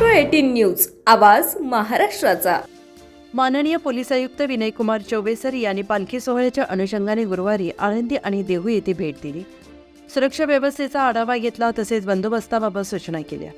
News आवाज महाराष्ट्राचा. माननीय पोलीस आयुक्त विनयकुमार चौबे सर यांनी पालखी सोहळ्याच्या अनुषंगाने गुरुवारी आळंदी आणि देहू येथे भेट दिली. सुरक्षा व्यवस्थेचा आढावा घेतला तसेच बंदोबस्ताबाबत सूचना केल्या.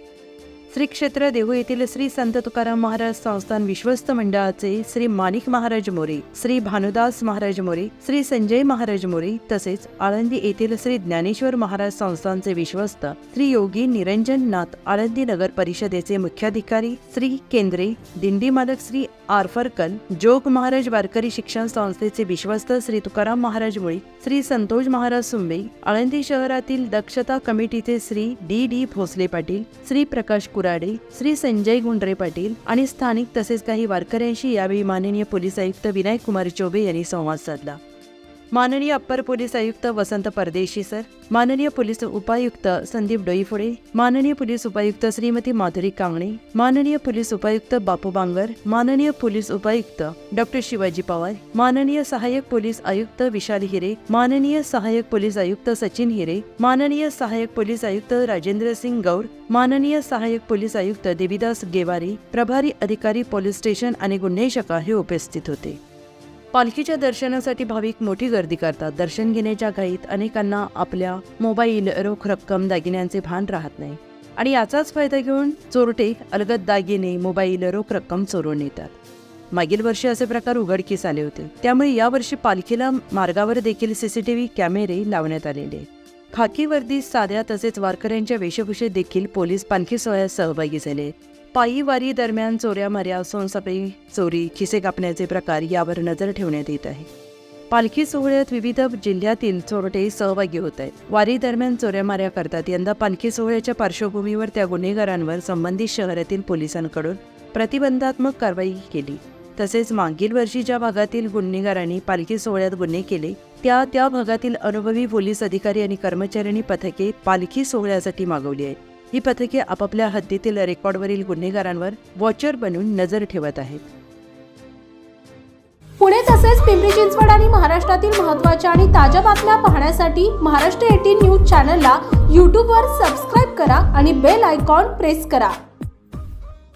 श्री क्षेत्र देहू येथील श्री संत तुकाराम महाराज संस्थान विश्वस्त मंडळाचे श्री माणिक महाराज मोरे श्री भानुदास महाराज मोरे श्री संजय महाराज मोरे तसेच आळंदी येथील श्री ज्ञानेश्वर महाराज संस्थानचे विश्वस्त श्री योगी निरंजन नाथ आळंदी नगर परिषदेचे मुख्याधिकारी श्री केंद्रे दिंडी मालक श्री आरफरकन जोग महाराज वारकरी शिक्षण संस्थेचे विश्वस्त श्री तुकाराम महाराज मुळी श्री संतोष महाराज सुंबे आळंदी शहरातील दक्षता कमिटीचे श्री डी डी भोसले पाटील श्री प्रकाश कुराडे श्री संजय गुंडरे पाटील आणि स्थानिक तसेच काही वारकऱ्यांशी यावेळी माननीय पोलीस आयुक्त विनायक कुमार चौबे यांनी संवाद साधला. माननीय अप्पर पोलीस आयुक्त वसंत परदेशी सर माननीय पोलीस उपायुक्त संदीप डोईफोडे माननीय पोलीस उपायुक्त श्रीमती माधुरी कांगणे माननीय पोलीस उपायुक्त बापू बांगर माननीय पोलीस उपायुक्त डॉक्टर शिवाजी पवार माननीय सहाय्यक पोलीस आयुक्त विशाल हिरे माननीय सहाय्यक पोलीस आयुक्त सचिन हिरे माननीय सहाय्यक पोलीस आयुक्त राजेंद्र सिंग गौर माननीय सहाय्यक पोलीस आयुक्त देवीदास गेवारी प्रभारी अधिकारी पोलीस स्टेशन आणि गुन्हे शाखा हे उपस्थित होते. पालखीच्या दर्शनासाठी भाविक मोठी गर्दी करतात. दर्शन घेण्याच्या घाईत अनेकांना आपल्या मोबाईल रोख रक्कम दागिन्यांचे भान राहत नाही. आणि याचाच फायदा घेऊन चोरटे अलगद दागिने मोबाईल रोख रक्कम चोरून नेतात. मागील वर्षी असे प्रकार उघडकीस आले होते. त्यामुळे यावर्षी पालखीला मार्गावर देखील सीसीटीव्ही कॅमेरे लावण्यात आलेले. खाकी वर्दी साध्या तसेच वारकऱ्यांच्या वेशभूषेत देखील पोलीस पालखी सोहळ्यात सहभागी झाले. पायी वारी दरम्यान चोऱ्या माऱ्या सोनसापळी चोरी खिसे कापण्याचे प्रकार यावर नजर ठेवण्यात येत आहे. पालखी सोहळ्यात विविध जिल्ह्यातील चोरटे सहभागी होत आहेत. वारी दरम्यान चोऱ्यामाऱ्या करतात. यंदा पालखी सोहळ्याच्या पार्श्वभूमीवर त्या गुन्हेगारांवर संबंधित शहरातील पोलिसांकडून प्रतिबंधात्मक कारवाई केली. तसेच मागील वर्षी ज्या भागातील गुन्हेगारांनी पालखी सोहळ्यात गुन्हे केले त्या त्या भागातील अनुभवी पोलीस अधिकारी आणि कर्मचाऱ्यांनी पथके पालखी सोहळ्यासाठी मागवली आहेत. ही पथके आपापल्या हद्दीतील रेकॉर्डवरील गुन्हेगारांवर वॉचर बनून नजर ठेवत आहेत. पुणे तसेच पिंपरी चिंचवड आणि महाराष्ट्रातील महत्त्वाच्या आणि ताज्या बातम्या पाहण्यासाठी महाराष्ट्र एटीन न्यूज चॅनलला यूट्यूबवर सबस्क्राईब करा आणि बेल आयकॉन प्रेस करा.